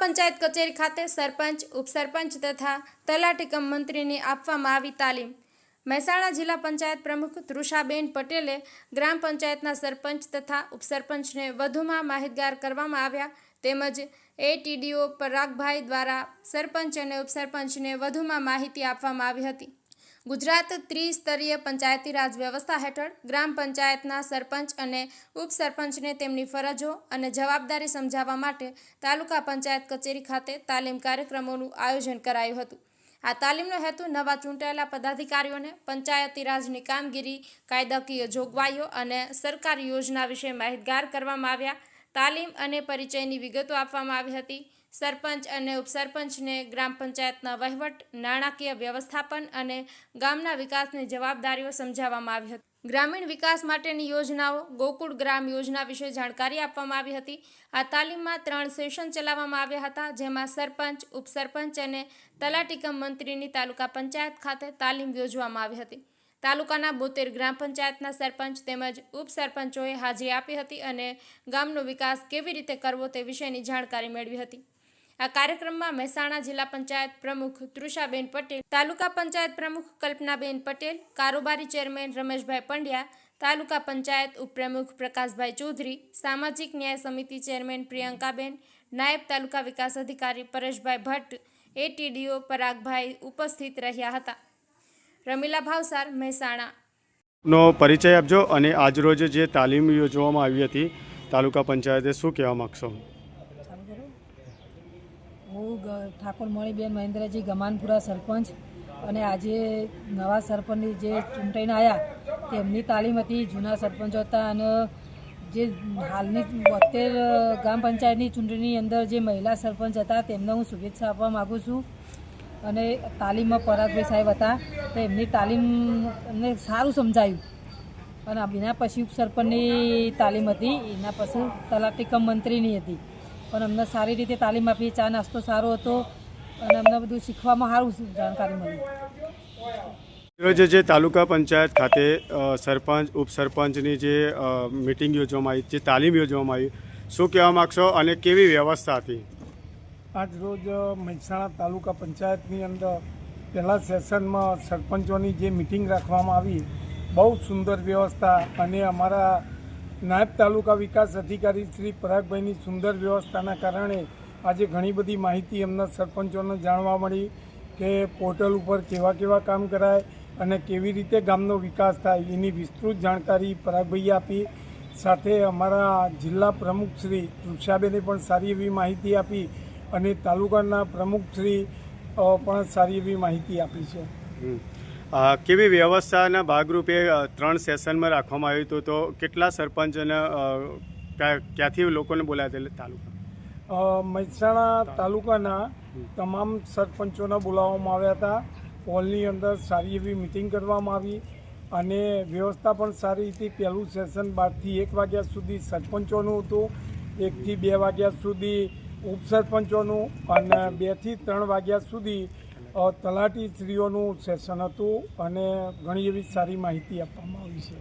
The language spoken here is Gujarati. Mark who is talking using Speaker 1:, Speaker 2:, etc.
Speaker 1: પંચાયત કચેરી ખાતે સરપંચ, ઉપસરપંચ તથા તલાટી કમ મંત્રીની આપવામાં આવી તાલીમ. મહેસાણા જિલ્લા પંચાયત પ્રમુખ તૃષાબેન પટેલે ગ્રામ પંચાયતના સરપંચ તથા ઉપસરપંચને વધુમાં માહિતગાર કરવામાં આવ્યા તેમજ એટીડીઓ પરાગભાઈ દ્વારા સરપંચ અને ઉપસરપંચને વધુમાં માહિતી આપવામાં આવી હતી. ગુજરાત ત્રિસ્તરીય પંચાયતી રાજ વ્યવસ્થા હેઠળ ગ્રામ પંચાયતના સરપંચ અને ઉપસરપંચને તેમની ફરજો અને જવાબદારી સમજાવવા માટે તાલુકા પંચાયત કચેરી ખાતે તાલીમ કાર્યક્રમોનું આયોજન કરાયું હતું. આ તાલીમનો હેતુ નવા ચૂંટાયેલા પદાધિકારીઓને પંચાયતી રાજની કામગીરી, કાયદાકીય જોગવાઈઓ અને સરકારી યોજના વિશે માહિતગાર કરવામાં આવ્યા તાલીમ અને પરિચયની વિગતો આપવામાં આવી હતી. સરપંચ અને ઉપસરપંચને ગ્રામ પંચાયતના વહીવટ, નાણાકીય વ્યવસ્થાપન અને ગામના વિકાસની જવાબદારીઓ સમજાવવામાં આવી હતી. ગ્રામીણ વિકાસ માટેની યોજનાઓ, ગોકુળ ગ્રામ યોજના વિશે જાણકારી આપવામાં આવી હતી. આ તાલીમમાં ત્રણ સેશન ચલાવવામાં આવ્યા હતા, જેમાં સરપંચ, ઉપસરપંચ અને તલાટીકમ મંત્રીની તાલુકા પંચાયત ખાતે તાલીમ યોજવામાં આવી હતી. તાલુકાના બોતેર ગ્રામ પંચાયતના સરપંચ તેમજ ઉપસરપંચોએ હાજરી આપી હતી અને ગામનો વિકાસ કેવી રીતે કરવો તે વિશેની જાણકારી મેળવી હતી. આ કાર્યક્રમમાં મહેસાણા જિલ્લા પંચાયત પ્રમુખ તૃષાબેન પટેલ, તાલુકા પંચાયત પ્રમુખ કલ્પનાબેન પટેલ, કારોબારી ચેરમેન રમેશભાઈ પંડ્યા, તાલુકા પંચાયત ઉપપ્રમુખ પ્રકાશભાઈ ચૌધરી, સામાજિક ન્યાય સમિતિ ચેરમેન પ્રિયંકાબેન, નાયબ તાલુકા વિકાસ અધિકારી પરેશભાઈ ભટ્ટ, એટીડીઓ પરાગભાઈ ઉપસ્થિત રહ્યા હતા. રમીલા ભાવસાર મહેસાણા.
Speaker 2: નો પરિચય આપજો અને આજરોજ જે તાલીમ યોજવામાં આવી હતી તાલુકા પંચાયતે શું કહેવા માગશો?
Speaker 3: હું ઠાકોર મણીબેન મહેન્દ્રજી ગમાનપુરા સરપંચ અને આજે નવા સરપંચની જે ચૂંટાઈને આવ્યા તેમની તાલીમ હતી જૂના સરપંચો હતા અને જે હાલની બોતેર ગ્રામ પંચાયતની ચૂંટણીની અંદર જે મહિલા સરપંચ હતા તેમને હું શુભેચ્છા આપવા માગું છું. અને તાલીમમાં પરાગભાઈ સાહેબ હતા, તો એમની તાલીમ અમને સારું સમજાયું. અને એના પછી ઉપસરપંચની તાલીમ હતી, એના પછી તલાટીકમ મંત્રીની હતી. પણ અમને સારી રીતે તાલીમ આપી, ચા નાસ્તો સારો હતો, અને અમને બધું શીખવામાં સારું જાણકારી મળી.
Speaker 2: રોજ જે તાલુકા પંચાયત ખાતે સરપંચ, ઉપસરપંચની જે મિટિંગ યોજવામાં આવી, જે તાલીમ યોજવામાં આવી, શું કહેવા માગશો અને કેવી વ્યવસ્થા હતી?
Speaker 4: આજ રોજ મહેસાણા તાલુકા પંચાયતની અંદર પહેલાં સેશનમાં સરપંચોની જે મિટિંગ રાખવામાં આવી, બહુ સુંદર વ્યવસ્થા અને અમારા નાયબ તાલુકા વિકાસ અધિકારી શ્રી પરાગભાઈની સુંદર વ્યવસ્થાના કારણે આજે ઘણી બધી માહિતી એમના સરપંચોને જાણવા મળી કે પોર્ટલ ઉપર કેવા કેવા કામ કરાય અને કેવી રીતે ગામનો વિકાસ થાય એની વિસ્તૃત જાણકારી પરાગભાઈએ આપી. સાથે અમારા જિલ્લા પ્રમુખ શ્રી તૃષાબેને પણ સારી એવી માહિતી આપી. અને તાલુકાના પ્રમુખશ્રી પણ સારી એવી માહિતી આપી છે.
Speaker 2: કેવી વ્યવસ્થાના ભાગરૂપે ત્રણ સેશનમાં રાખવામાં આવ્યું હતું તો કેટલા સરપંચ અને ક્યાંથી લોકોને હતા તાલુકા?
Speaker 4: મહેસાણા તાલુકાના તમામ સરપંચોને બોલાવવામાં આવ્યા હતા. હોલની અંદર સારી એવી મિટિંગ કરવામાં આવી અને વ્યવસ્થા પણ સારી હતી. પહેલું સેશન બારથી એક વાગ્યા સુધી સરપંચોનું હતું. એકથી બે વાગ્યા સુધી ઉપસરપંચોનું અને બેથી ત્રણ વાગ્યા સુધી તલાટી તલાટીશ્રીઓનું સેશન હતું અને ઘણી એવી સારી માહિતી આપવામાં આવી છે.